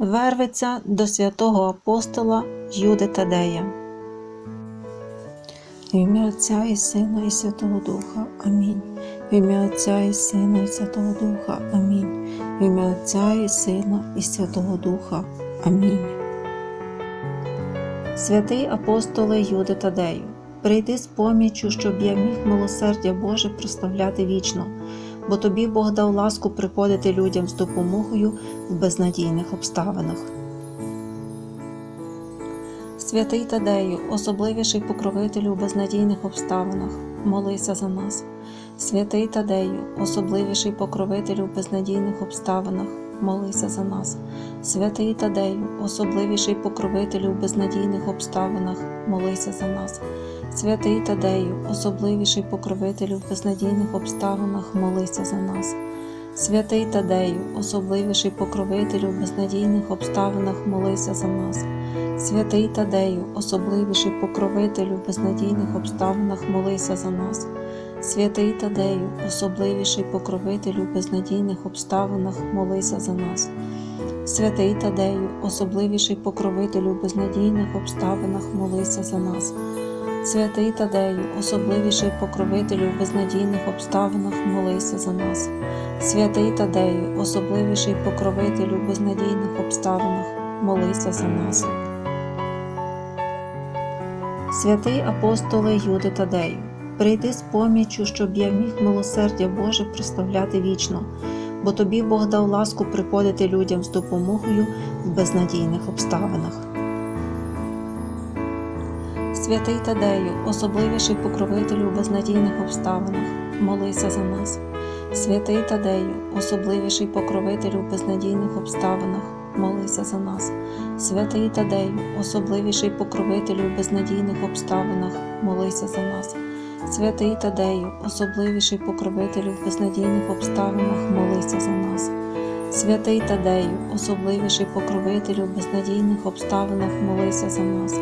вервиться до святого апостола Юди Тадея. В ім'я Отця і Сина і Святого Духа. Амінь. В ім'я Отця і Сина і Святого Духа. Амінь. В ім'я Отця і Сина і Святого Духа. Амінь. Святий апостоле Юди Тадею, прийди з поміччю, щоб я міг милосердя Боже прославляти вічно, бо тобі Бог дав ласку приходити людям з допомогою в безнадійних обставинах. Святий Тадею, особливіший покровителю в безнадійних обставинах, молися за нас. Святий Тадею, особливіший покровителю в безнадійних обставинах, молися за нас. Святий Тадею, особливіший покровителю в безнадійних обставинах, молися за нас. Святий Тадею, особливіший покровителю в безнадійних обставинах, молися за нас. Святий Тадею, особливіший покровителю в безнадійних обставинах, молися за нас. Святий Тадею, особливіший покровителю в безнадійних обставинах, молися за нас. Святий Тадею, особливіший покровителю в безнадійних обставинах, молися за нас. Святий Тадею, особливіший покровителю в безнадійних обставинах, молися за нас. Святий Тадею, особливіший покровителю в безнадійних обставинах, молися за нас. Святий Тадею, особливіший покровителю в безнадійних обставинах, молися за нас. Святий апостоле Юди Тадею, прийди з поміччю, щоб я міг милосердя Боже прославляти вічно, бо тобі Бог дав ласку приходити людям з допомогою в безнадійних обставинах. Святий Тадею, особливіший покровителю в безнадійних обставинах, молися за нас. Святий Тадею, особливіший покровителю в безнадійних обставинах, молися за нас. Святий Тадею, особливіший покровителю в безнадійних обставинах, молися за нас. Святий Тадею, особливіший покровителю в безнадійних обставинах, молися за нас. Святий Тадею, особливіший покровителю в безнадійних обставинах, молися за нас.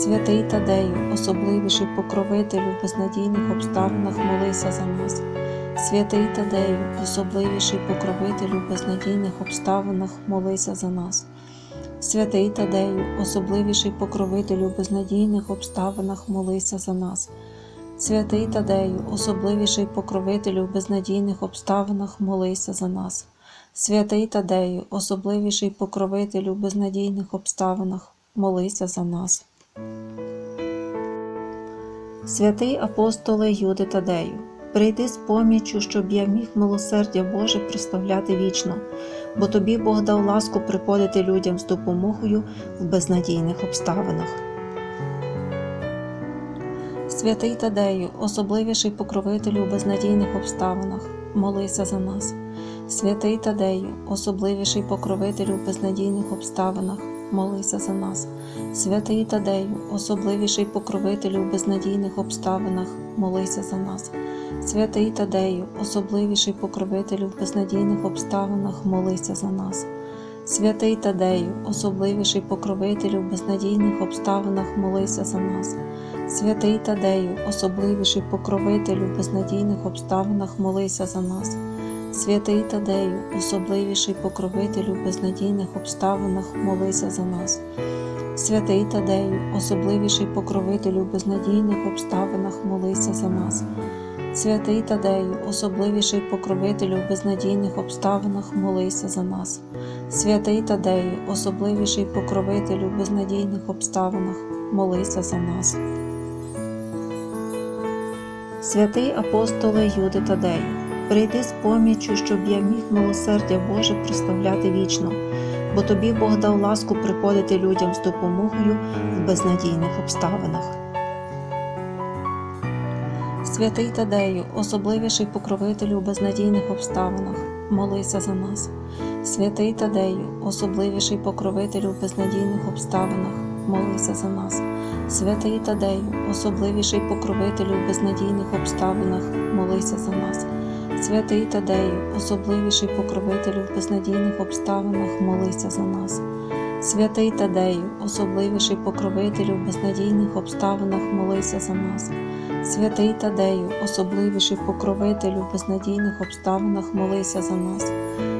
Святий Тадею, особливіший покровителю в безнадійних обставинах, молися за нас. Святий Тадею, особливіший покровителю в безнадійних обставинах, молися за нас. Святий Тадею, особливіший покровителю в безнадійних обставинах, молися за нас. Святий Тадею, особливіший покровителю в безнадійних обставинах, молися за нас. Святий Тадею, особливіший покровителю в безнадійних обставинах, молися за нас. Святий апостоле Юди Тадею, прийди з поміччю, щоб я міг милосердя Боже прославляти вічно, бо тобі Бог дав ласку приходити людям з допомогою в безнадійних обставинах. Святий Тадею, особливіший покровителю в безнадійних обставинах, молися за нас. Святий Тадею, особливіший покровителю в безнадійних обставинах, молися за нас. Святий Тадею, особливіший покровителю в безнадійних обставинах, молися за нас. Святий Тадею, особливіший покровителю в безнадійних обставинах, молися за нас. Святий Тадею, особливіший покровителю в безнадійних обставинах, молися за нас. Святий Тадею, особливіший покровителю в безнадійних обставинах, молися за нас. Святий Тадею, особливіший покровителю в безнадійних обставинах, молися за нас. Святий Тадею, особливіший покровителю в безнадійних обставинах, молися за нас. Святий Тадею, особливіший покровителю в безнадійних обставинах, молися за нас. Святий Тадею, особливіший покровителю в безнадійних обставинах, молися за нас. Святий апостоле Юди Тадею, прийди з поміччю, щоб я міг милосердя Боже прославляти вічно, бо тобі Бог дав ласку приходити людям з допомогою в безнадійних обставинах. Святий Тадею, особливіший покровителю в безнадійних обставинах, молися за нас. Святий Тадею, особливіший покровителю в безнадійних обставинах, молися за нас. Святий Тадею, особливіший покровителю в безнадійних обставинах, молися за нас. Святий Тадею, особливіший покровителю в безнадійних обставинах, молися за нас. Святий Тадею, особливіший покровителю в безнадійних обставинах, молися за нас. Святий Тадею, особливіший покровителю в безнадійних обставинах, молися за нас.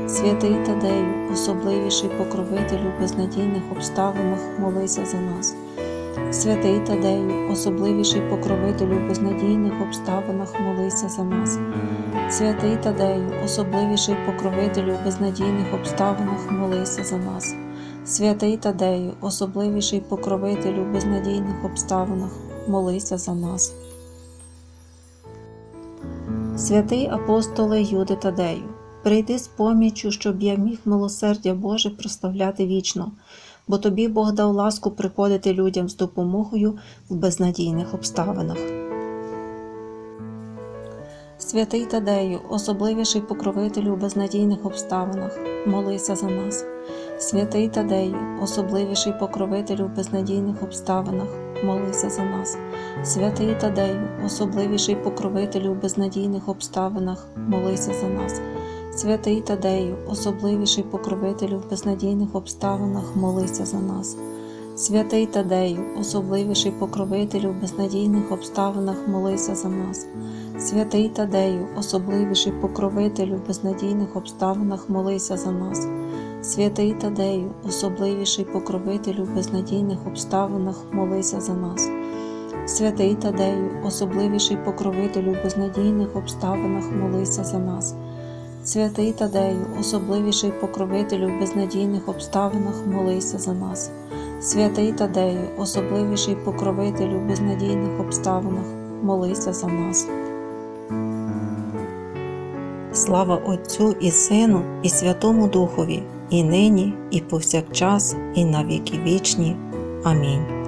Святий Тадею, особливіший покровителю в безнадійних обставинах, молися за нас. Святий Тадею, особливіший покровителю в безнадійних обставинах, молися за нас. Святий Тадею, особливіший покровителю в безнадійних обставинах, молися за нас. Святий Тадею, особливіший покровителю в безнадійних обставинах, молися за нас. Святий апостоле Юди Тадею, прийди з поміччю, щоб я міг милосердя Боже прославляти вічно, бо тобі Бог дав ласку приходити людям з допомогою в безнадійних обставинах. Святий Тадею, особливіший покровителю в безнадійних обставинах, молися за нас. Святий Тадею, особливіший покровителю в безнадійних обставинах, молися за нас. Святий Тадею, особливіший покровителю в безнадійних обставинах, молися за нас. Святий Тадею, особливіший покровителю в безнадійних обставинах, молися за нас. Святий Тадею, особливіший покровителю в безнадійних обставинах, молися за нас. Святий Тадею, особливіший покровителю в безнадійних обставинах, молися за нас. Святий Тадею, особливіший покровителю в безнадійних обставинах, молися за нас. Святий Тадею, особливіший покровителю в безнадійних обставинах, молися за нас. Святий Тадею, особливіший покровителю в безнадійних обставинах, молися за нас. Святий Тадею, особливіший покровителю в безнадійних обставинах, молися за нас. Слава Отцю і Сину, і Святому Духові, і нині, і повсякчас, і на віки вічні. Амінь.